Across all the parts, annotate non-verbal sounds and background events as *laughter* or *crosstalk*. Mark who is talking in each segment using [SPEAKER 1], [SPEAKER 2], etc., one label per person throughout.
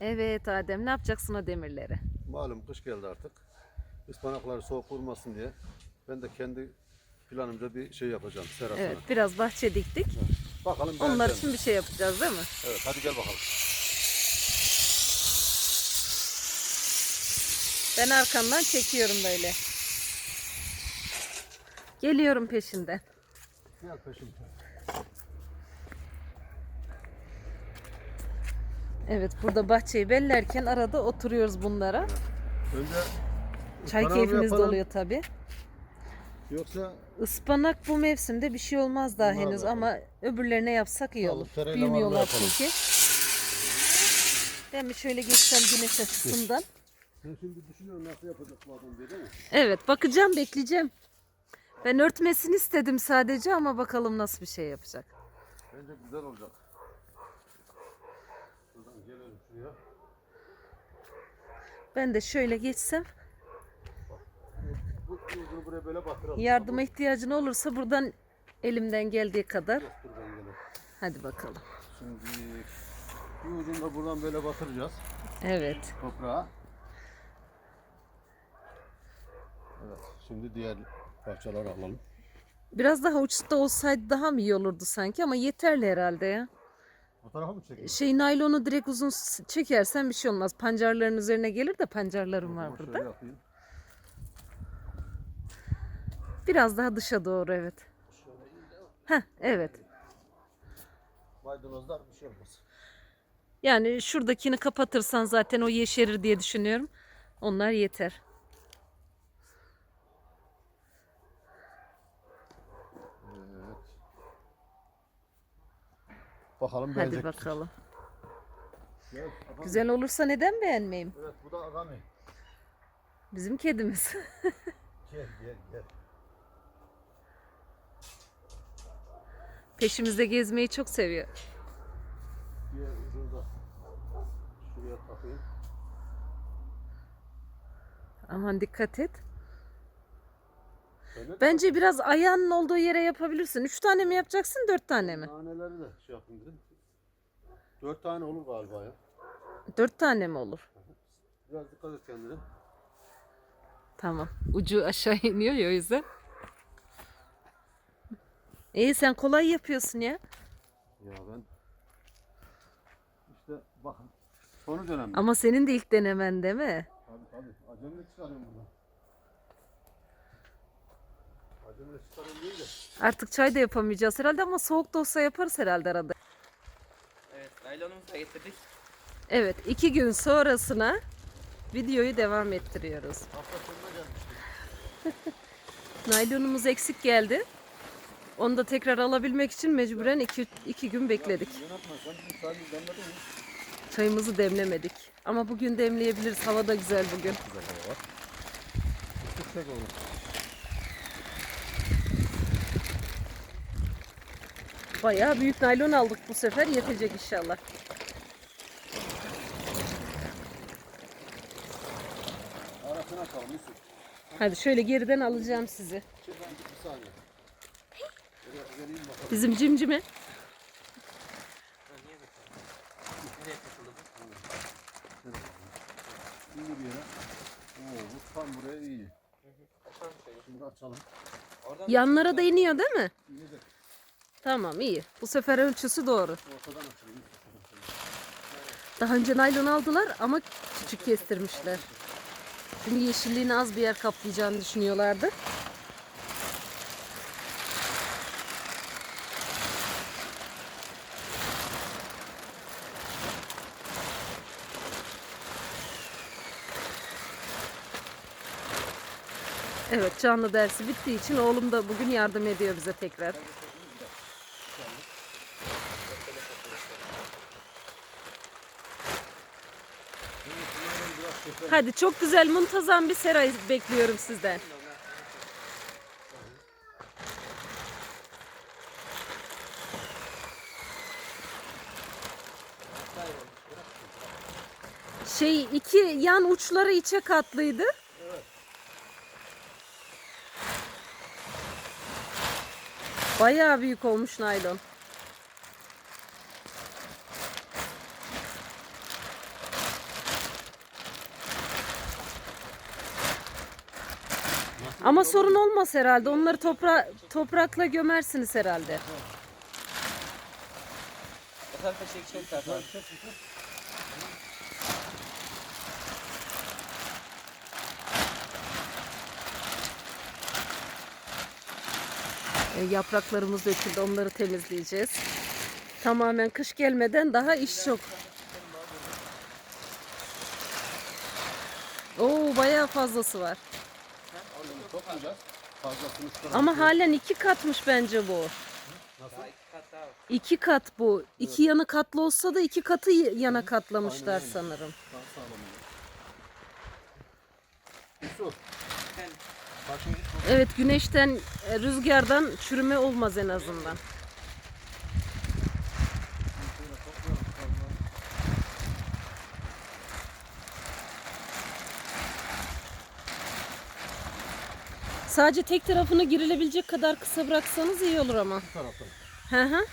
[SPEAKER 1] Evet Adem ne yapacaksın o demirleri?
[SPEAKER 2] Malum kış geldi artık. Ispanakları soğuk vurmasın diye ben de kendi planımda bir şey yapacağım serasına.
[SPEAKER 1] Evet biraz bahçe diktik.
[SPEAKER 2] Bakalım
[SPEAKER 1] Onlar için bir şey yapacağız değil mi?
[SPEAKER 2] Evet hadi gel bakalım.
[SPEAKER 1] Ben arkandan çekiyorum böyle. Geliyorum peşinden.
[SPEAKER 2] Gel peşimden.
[SPEAKER 1] Evet burada bahçeyi bellerken arada oturuyoruz bunlara.
[SPEAKER 2] Önce
[SPEAKER 1] Çay
[SPEAKER 2] ıspanak mı
[SPEAKER 1] keyfimiz de
[SPEAKER 2] yapalım,
[SPEAKER 1] oluyor tabi.
[SPEAKER 2] Yoksa
[SPEAKER 1] Ispanak bu mevsimde bir şey olmaz daha henüz ama öbürlerine yapsak iyi olur.
[SPEAKER 2] tereyağı
[SPEAKER 1] Büyümüyorlar
[SPEAKER 2] yapalım.
[SPEAKER 1] çünkü. Ben bir şöyle geçsem güneş açısından.
[SPEAKER 2] sen şimdi düşünüyorsun nasıl yapacak bu adam diye değil mi?
[SPEAKER 1] Evet bakacağım bekleyeceğim. Ben örtmesini istedim sadece ama bakalım nasıl bir şey yapacak.
[SPEAKER 2] Bence güzel olacak. Buradan gelelim şuraya.
[SPEAKER 1] Ben de şöyle geçsem yardıma ihtiyacın olursa buradan elimden geldiği kadar. Hadi bakalım.
[SPEAKER 2] Şimdi bir ucunu da buradan böyle batıracağız
[SPEAKER 1] Evet.
[SPEAKER 2] toprağa. Evet şimdi diğer parçaları alalım.
[SPEAKER 1] Biraz daha uçta olsaydı daha mı iyi olurdu sanki ama yeterli herhalde ya.
[SPEAKER 2] Bu tarafa mı çekelim?
[SPEAKER 1] Şey naylonu direkt uzun çekersen bir şey olmaz. Pancarların üzerine gelir de pancarlarım var
[SPEAKER 2] şöyle
[SPEAKER 1] burada.
[SPEAKER 2] yapayım.
[SPEAKER 1] Biraz daha dışa doğru evet. Heh, evet.
[SPEAKER 2] Maydanozlar bir şey olmaz.
[SPEAKER 1] Yani şuradakini kapatırsan zaten o yeşerir diye düşünüyorum. Onlar yeter.
[SPEAKER 2] Evet. Bakalım
[SPEAKER 1] Hadi
[SPEAKER 2] beğenecek.
[SPEAKER 1] bakalım.
[SPEAKER 2] Agami.
[SPEAKER 1] Güzel olursa neden beğenmeyeyim?
[SPEAKER 2] Evet bu da Agami.
[SPEAKER 1] Bizim kedimiz. *laughs*
[SPEAKER 2] Gel gel gel.
[SPEAKER 1] Peşimizde gezmeyi çok seviyor.
[SPEAKER 2] Diğer ucunu da şuraya takayım.
[SPEAKER 1] Aman dikkat et.
[SPEAKER 2] Şöyle
[SPEAKER 1] Bence biraz ayağının olduğu yere yapabilirsin. Üç tane mi yapacaksın, dört tane mi?
[SPEAKER 2] Taneleri de şey yapayım dedim. Dört tane olur galiba ya.
[SPEAKER 1] Dört tane mi olur?
[SPEAKER 2] Biraz dikkat et kendine.
[SPEAKER 1] Tamam. Ucu aşağı iniyor ya o yüzden. İyi sen kolay yapıyorsun ya.
[SPEAKER 2] Ya ben işte bakın sonuç önemli.
[SPEAKER 1] Ama senin de ilk denemen değil mi?
[SPEAKER 2] Tabii tabii. Acemilik çıkarıyorum buradan. Acemilik çıkarıyorum değil de.
[SPEAKER 1] Artık çay da yapamayacağız herhalde ama soğuk da olsa yaparız herhalde arada.
[SPEAKER 3] Evet, naylonumuzu da getirdik.
[SPEAKER 1] Evet iki gün sonrasına videoyu devam ettiriyoruz.
[SPEAKER 2] Hafta sonuna gelmiştik. *laughs*
[SPEAKER 1] Naylonumuz eksik geldi. Onu da tekrar alabilmek için mecburen iki, iki gün bekledik. Çayımızı demlemedik. Ama bugün demleyebiliriz. Hava da güzel bugün.
[SPEAKER 2] Güzel hava var. Yüksek olur.
[SPEAKER 1] Bayağı büyük naylon aldık bu sefer. Yetecek inşallah.
[SPEAKER 2] Arasına atalım Yusuf.
[SPEAKER 1] Hadi şöyle geriden alacağım sizi.
[SPEAKER 2] Bir saniye.
[SPEAKER 1] Bizim cimcime.
[SPEAKER 2] Şimdi bir yere. Oo, bu tam buraya iyi. Şimdi açalım.
[SPEAKER 1] Yanlara da iniyor değil mi?
[SPEAKER 2] De
[SPEAKER 1] Tamam iyi. Bu sefer ölçüsü doğru. Daha önce naylon aldılar ama küçük kestirmişler. Çünkü yeşilliğini az bir yer kaplayacağını düşünüyorlardı. Evet canlı dersi bittiği için oğlum da bugün yardım ediyor bize tekrar. Hadi çok güzel muntazam bir sera bekliyorum sizden. Şey iki yan uçları içe katlıydı. Bayağı büyük olmuş naylon. Ama sorun olmaz herhalde. Onları topra toprakla gömersiniz herhalde.
[SPEAKER 3] O tarafa çekecek zaten.
[SPEAKER 1] E, yapraklarımız döküldü. Onları temizleyeceğiz. Tamamen kış gelmeden daha iş çok. Oo bayağı fazlası var. Ama halen iki katmış bence bu.
[SPEAKER 3] İki kat
[SPEAKER 1] bu. İki yana katlı olsa da iki katı yana katlamışlar sanırım. Evet güneşten, e, rüzgardan çürüme olmaz en azından. Sadece tek tarafını girilebilecek kadar kısa bıraksanız iyi olur ama.
[SPEAKER 2] Bu taraftan.
[SPEAKER 1] Hı hı.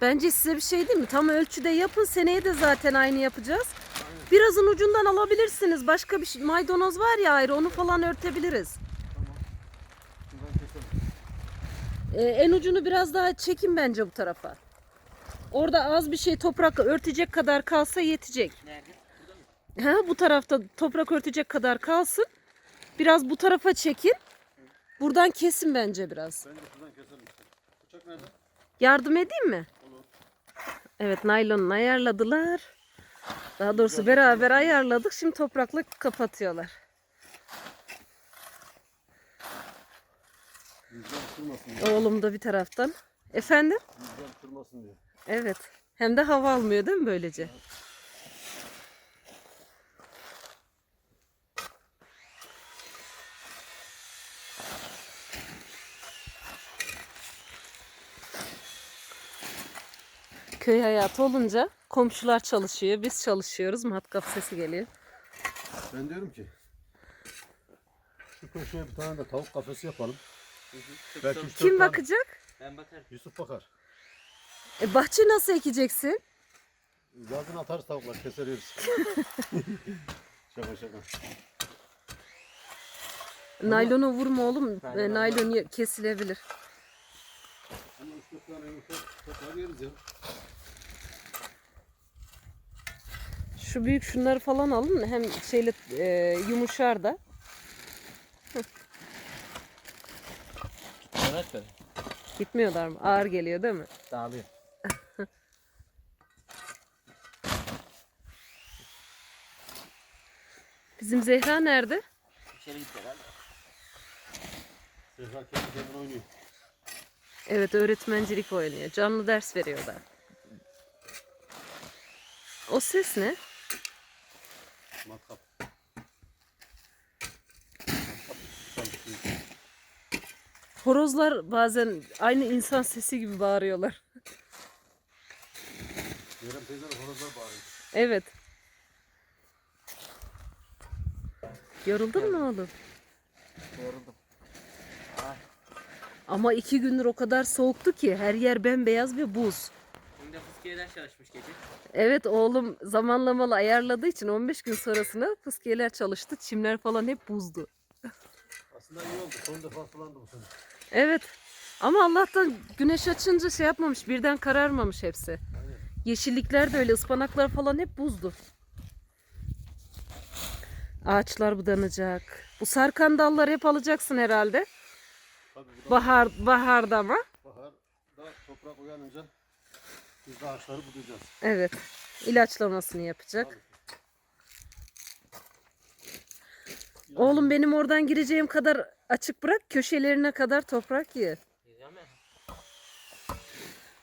[SPEAKER 1] Bence size bir şey değil mi? Tam ölçüde yapın. Seneye de zaten aynı yapacağız. Birazın ucundan alabilirsiniz. Başka bir şey, maydanoz var ya ayrı onu falan örtebiliriz.
[SPEAKER 2] Keselim.
[SPEAKER 1] Ee, en ucunu biraz daha çekin bence bu tarafa. Orada az bir şey toprak örtecek kadar kalsa yetecek.
[SPEAKER 3] nerede?
[SPEAKER 1] Ha, bu tarafta toprak örtecek kadar kalsın. Biraz bu tarafa çekin. Buradan kesin bence biraz.
[SPEAKER 2] Bence şuradan keselim. Bıçak nerede?
[SPEAKER 1] Yardım edeyim mi?
[SPEAKER 2] Olur.
[SPEAKER 1] Evet naylonunu ayarladılar. Daha doğrusu beraber ayarladık. Şimdi toprakla kapatıyorlar.
[SPEAKER 2] Rüzgar kırmasın diye.
[SPEAKER 1] Oğlum da bir taraftan. Efendim?
[SPEAKER 2] Rüzgar kırmasın diye.
[SPEAKER 1] Evet. Hem de hava almıyor değil mi böylece? Köy hayatı olunca komşular çalışıyor, biz çalışıyoruz. Matkap sesi geliyor.
[SPEAKER 2] Ben diyorum ki şu köşeye bir tane de tavuk kafesi yapalım. Belki
[SPEAKER 3] zor.
[SPEAKER 2] üç dört
[SPEAKER 1] Kim
[SPEAKER 2] tane-
[SPEAKER 1] bakacak?
[SPEAKER 3] Ben bakarım.
[SPEAKER 2] Yusuf bakar.
[SPEAKER 1] E, bahçe nasıl ekeceksin?
[SPEAKER 2] Yazın atarız tavuklar keseriz. *laughs* şaka şaka.
[SPEAKER 1] Naylonu vurma oğlum.
[SPEAKER 3] Naylon
[SPEAKER 1] E, naylon ye- kesilebilir.
[SPEAKER 2] Ama üç dört tane yumurta toplar yeriz ya.
[SPEAKER 1] Şu büyük şunları falan alın. Hem şeyle e, yumuşar da.
[SPEAKER 3] Evet böyle.
[SPEAKER 1] Gitmiyorlar mı? Ağır geliyor değil mi?
[SPEAKER 3] Dağılıyor. *laughs*
[SPEAKER 1] Bizim Zehra nerede?
[SPEAKER 3] İçeri gitti herhalde.
[SPEAKER 2] Zehra kendi kendine oynuyor.
[SPEAKER 1] Evet öğretmencilik oynuyor. Canlı ders veriyor da. O ses ne?
[SPEAKER 2] Matkap.
[SPEAKER 1] Horozlar bazen aynı insan sesi gibi bağırıyorlar.
[SPEAKER 2] Meryem teyzenin horozlar bağırıyor.
[SPEAKER 1] Evet. Yoruldun mu oğlum?
[SPEAKER 3] Yoruldum. Ay.
[SPEAKER 1] Ama iki gündür o kadar soğuktu ki her yer bembeyaz ve buz.
[SPEAKER 3] Fıskiyeler çalışmış gece.
[SPEAKER 1] Evet oğlum zamanlamalı ayarladığı için 15 gün sonrasına fıskiyeler çalıştı. Çimler falan hep buzdu.
[SPEAKER 2] Aslında iyi oldu. Son defa sulandı bu sene.
[SPEAKER 1] Evet. Ama Allah'tan güneş açınca şey yapmamış. Birden kararmamış hepsi. Yeşillikler de öyle. ıspanaklar falan hep buzdu. Ağaçlar budanacak. Bu sarkan dalları hep alacaksın herhalde.
[SPEAKER 2] Tabii bu da
[SPEAKER 1] Bahar baharda ama.
[SPEAKER 2] baharda toprak uyanınca biz de ağaçları budayacağız.
[SPEAKER 1] Evet. İlaçlamasını yapacak. Oğlum benim oradan gireceğim kadar açık bırak. Köşelerine kadar toprak ye.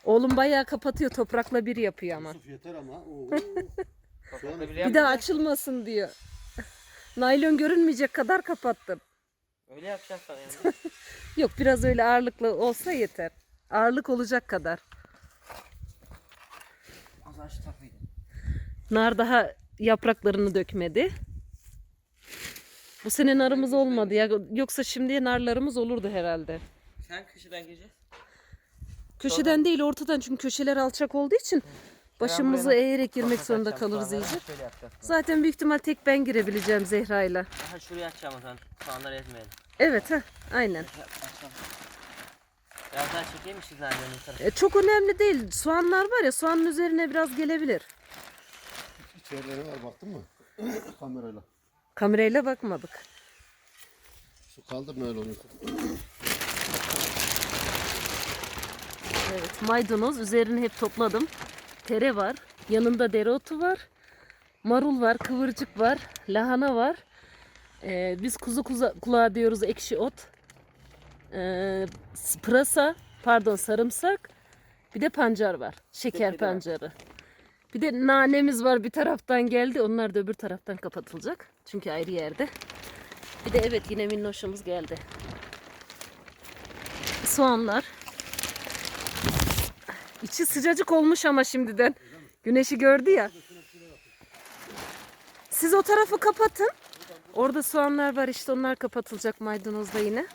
[SPEAKER 1] Oğlum bayağı kapatıyor. Toprakla bir yapıyor ama.
[SPEAKER 2] Yusuf yeter ama. Oo. *laughs*
[SPEAKER 3] Bir
[SPEAKER 1] daha açılmasın diyor. *laughs* Naylon görünmeyecek kadar kapattım.
[SPEAKER 3] Öyle yapacağım sanıyorum. *laughs*
[SPEAKER 1] Yok biraz öyle ağırlıklı olsa yeter. Ağırlık olacak kadar.
[SPEAKER 3] Az aç tarafıydı.
[SPEAKER 1] Nar daha yapraklarını dökmedi. Bu sene narımız olmadı ya. Yoksa şimdiye narlarımız olurdu herhalde.
[SPEAKER 3] Sen köşeden gireceğiz.
[SPEAKER 1] Köşeden değil ortadan çünkü köşeler alçak olduğu için Başımızı eğerek girmek zorunda kalırız iyice. Zaten büyük ihtimal tek ben girebileceğim Zehra'yla.
[SPEAKER 3] Aha şuraya açacağım o zaman. Soğanları ezmeyelim.
[SPEAKER 1] Evet ha aynen.
[SPEAKER 3] Açalım. Biraz daha çekeymişiz annenin tarafı.
[SPEAKER 1] E, çok önemli değil. Soğanlar var ya soğanın üzerine biraz gelebilir.
[SPEAKER 2] İçerileri var baktın mı? *coughs* Kamerayla.
[SPEAKER 1] Kamerayla bakmadık.
[SPEAKER 2] Su kaldır mı öyle oluyor?
[SPEAKER 1] Evet maydanoz üzerine hep topladım. Tere var. Yanında dereotu var. Marul var, kıvırcık var, lahana var. Ee, biz kuzu kuza, kulağı diyoruz ekşi ot. Ee, pırasa, pardon sarımsak. Bir de pancar var. Şeker
[SPEAKER 3] var.
[SPEAKER 1] pancarı. Bir de nanemiz var bir taraftan geldi. Onlar da öbür taraftan kapatılacak. Çünkü ayrı yerde. Bir de evet yine minnoşumuz geldi. Soğanlar. İçi sıcacık olmuş ama şimdiden. Güneşi gördü ya. Siz o tarafı kapatın. Orada soğanlar var işte onlar kapatılacak maydanozla yine.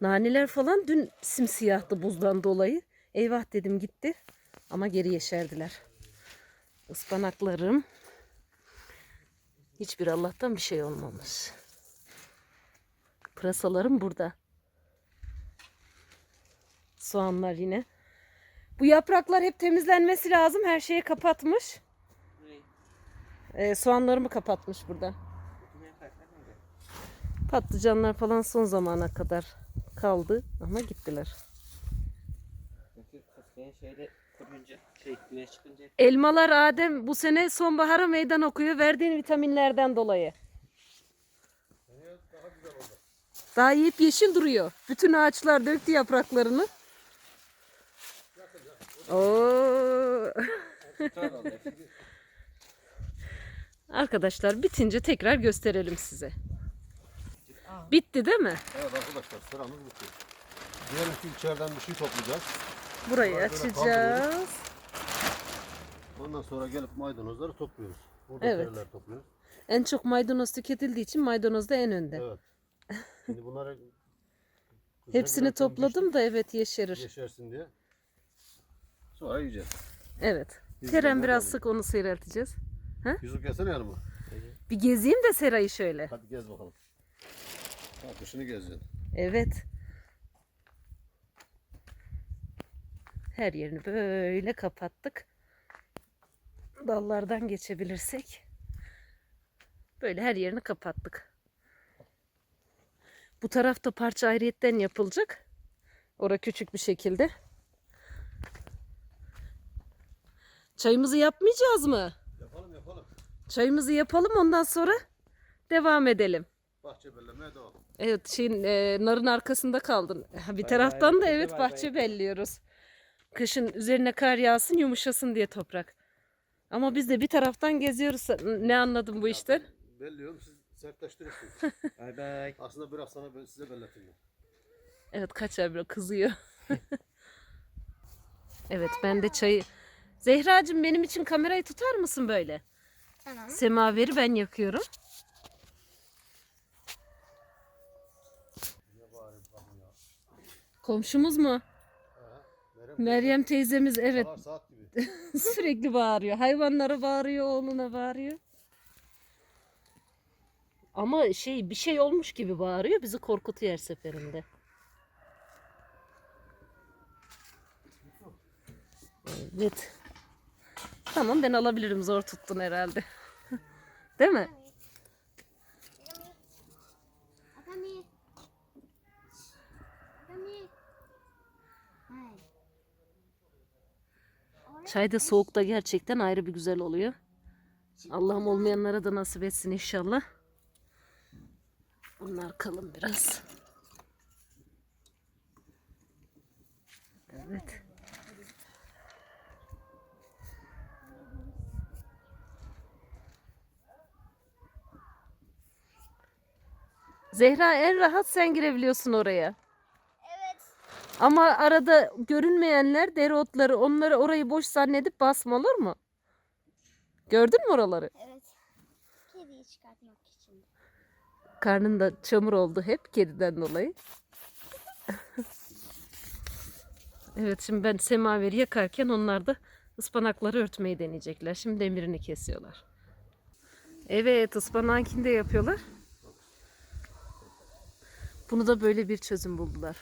[SPEAKER 1] Naneler falan dün simsiyahtı buzdan dolayı. Eyvah dedim gitti. Ama geri yeşerdiler. Ispanaklarım. Hiçbir Allah'tan bir şey olmamış. Pırasalarım burada. Soğanlar yine. Bu yapraklar hep temizlenmesi lazım. Her şeyi kapatmış. Ee, soğanlarımı kapatmış burada. Patlıcanlar falan son zamana kadar kaldı ama gittiler.
[SPEAKER 3] Çünkü şeyde şey güneş çıkınca
[SPEAKER 1] Elmalar Adem bu sene sonbahara meydan okuyor verdiğin vitaminlerden dolayı. Daha yiyip yeşil duruyor. Bütün ağaçlar döktü yapraklarını. Oo.
[SPEAKER 3] oldu. *laughs*
[SPEAKER 1] Arkadaşlar bitince tekrar gösterelim size. Bitti değil mi?
[SPEAKER 2] Evet arkadaşlar sıramız bitti. Diyelim ki içeriden bir şey toplayacağız.
[SPEAKER 1] Burayı
[SPEAKER 2] Böyle
[SPEAKER 1] açacağız.
[SPEAKER 2] Ondan sonra gelip maydanozları topluyoruz. Burada
[SPEAKER 1] Evet.
[SPEAKER 2] topluyoruz.
[SPEAKER 1] En çok maydanoz tüketildiği için maydanoz da en önde.
[SPEAKER 2] Evet. Şimdi bunları *laughs*
[SPEAKER 1] Hepsini
[SPEAKER 2] güzel
[SPEAKER 1] topladım da evet yeşerir.
[SPEAKER 2] Yeşersin diye. Sonra yiyeceğiz.
[SPEAKER 1] Evet.
[SPEAKER 2] Biz de
[SPEAKER 1] biraz sık onu seyrelteceğiz.
[SPEAKER 2] Yusuf gelsene yanıma.
[SPEAKER 1] Bir gezeyim de serayı şöyle.
[SPEAKER 2] Hadi gez bakalım. Ha, dışını gezeceksin.
[SPEAKER 1] Evet. Her yerini böyle kapattık. Dallardan geçebilirsek. Böyle her yerini kapattık. Bu tarafta parça ayrıyetten yapılacak. Ora küçük bir şekilde. Çayımızı yapmayacağız mı?
[SPEAKER 2] Yapalım yapalım.
[SPEAKER 1] Çayımızı yapalım ondan sonra devam edelim.
[SPEAKER 2] Bahçe bellemeye devam.
[SPEAKER 1] Evet şeyin e, narın arkasında kaldın. Bir taraftan da evet bahçe belliyoruz. Kışın üzerine kar yağsın yumuşasın diye toprak. Ama biz de bir taraftan geziyoruz. Ne anladım bu işten?
[SPEAKER 2] Belliyorum siz sertleştirirsiniz.
[SPEAKER 3] Bay *laughs* bay.
[SPEAKER 2] Aslında biraz sana ben- size belletim.
[SPEAKER 1] Evet kaçar biraz kızıyor. *laughs* evet ben de çayı... Zehracığım benim için kamerayı tutar mısın böyle?
[SPEAKER 4] Tamam.
[SPEAKER 1] Semaveri ben yakıyorum. Komşumuz mu? Meryem teyzemiz evet
[SPEAKER 2] Saat saat gibi. *laughs*
[SPEAKER 1] sürekli bağırıyor. Hayvanlara bağırıyor, oğluna bağırıyor. Ama şey bir şey olmuş gibi bağırıyor. Bizi korkutuyor her seferinde. Evet. Tamam ben alabilirim. Zor tuttun herhalde. *laughs* Değil mi? Çay da soğukta gerçekten ayrı bir güzel oluyor. Allah'ım olmayanlara da nasip etsin inşallah. Bunlar kalın biraz. Evet. Zehra en rahat sen girebiliyorsun oraya. Ama arada görünmeyenler dereotları onları orayı boş zannedip basma olur mu? Gördün mü oraları?
[SPEAKER 4] Evet. Kediyi çıkartmak için.
[SPEAKER 1] Karnında çamur oldu hep kediden dolayı. *laughs* Evet şimdi ben semaveri yakarken onlar da ıspanakları örtmeyi deneyecekler. Şimdi demirini kesiyorlar. Evet ıspanağınkini de yapıyorlar. Bunu da böyle bir çözüm buldular.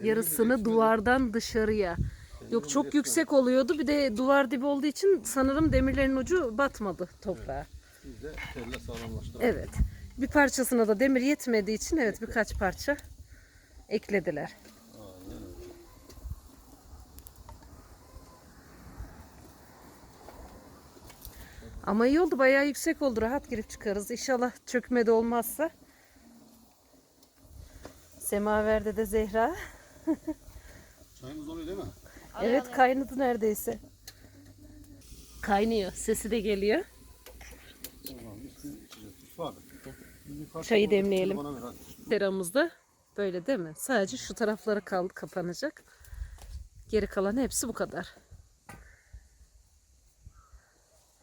[SPEAKER 1] Yarısını duvardan dışarıya. Yok çok yüksek oluyordu. Bir de duvar dibi olduğu için sanırım demirlerin ucu batmadı toprağa.
[SPEAKER 2] Biz de elle sağlamlaştırdık.
[SPEAKER 1] Evet. Bir parçasına da demir yetmediği için evet birkaç parça eklediler. Ama iyi oldu bayağı yüksek oldu rahat girip çıkarız. İnşallah çökme de olmazsa. Semaverde de Zehra. *laughs*
[SPEAKER 2] Çayımız oluyor değil mi?
[SPEAKER 1] Evet kaynadı neredeyse. Kaynıyor. Sesi de geliyor.
[SPEAKER 2] İçeceğiz. Abi. yukarı
[SPEAKER 1] Çayı demleyelim.
[SPEAKER 2] bana ver hadi.
[SPEAKER 1] Böyle değil mi? Sadece şu tarafları kaldı kapanacak. Geri kalan hepsi bu kadar.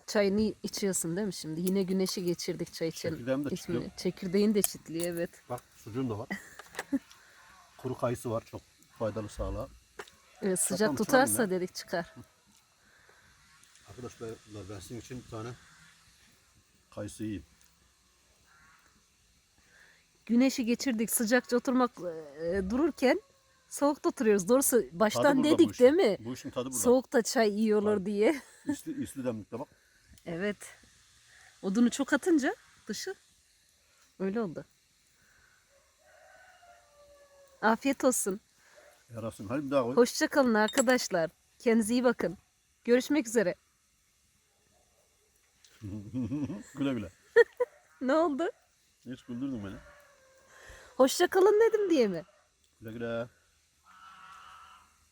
[SPEAKER 1] Çayını içiyorsun değil mi şimdi? Yine güneşi geçirdik çay için.
[SPEAKER 2] Çekirdeğimi de
[SPEAKER 1] içmeye. Çekirdeğin de çitliyor evet.
[SPEAKER 2] Bak sucuğum da var. *laughs* Kuru kayısı var çok faydalı sağlığa.
[SPEAKER 1] Evet, sıcak
[SPEAKER 2] Bakalım,
[SPEAKER 1] tutarsa dedik çıkar.
[SPEAKER 2] Arkadaşlar ben sizin için bir tane kayısı yiyeyim.
[SPEAKER 1] Güneşi geçirdik sıcakça oturmak e, dururken soğukta oturuyoruz. Doğrusu
[SPEAKER 2] Tadı
[SPEAKER 1] baştan
[SPEAKER 2] burada bu
[SPEAKER 1] dedik
[SPEAKER 2] işin.
[SPEAKER 1] değil mi?
[SPEAKER 2] Bu işin tadı burada.
[SPEAKER 1] Soğukta çay iyi olur diye.
[SPEAKER 2] İsli, isli demlikte bak.
[SPEAKER 1] Evet. Odunu çok atınca dışı öyle oldu. Afiyet olsun.
[SPEAKER 2] Yarasın. Bir daha koy.
[SPEAKER 1] Hoşça kalın arkadaşlar. Kendinize iyi bakın. Görüşmek üzere. *laughs*
[SPEAKER 2] güle güle. *laughs*
[SPEAKER 1] Ne oldu?
[SPEAKER 2] Hiç güldürdün beni.
[SPEAKER 1] Hoşça kalın dedim diye mi?
[SPEAKER 2] Güle güle.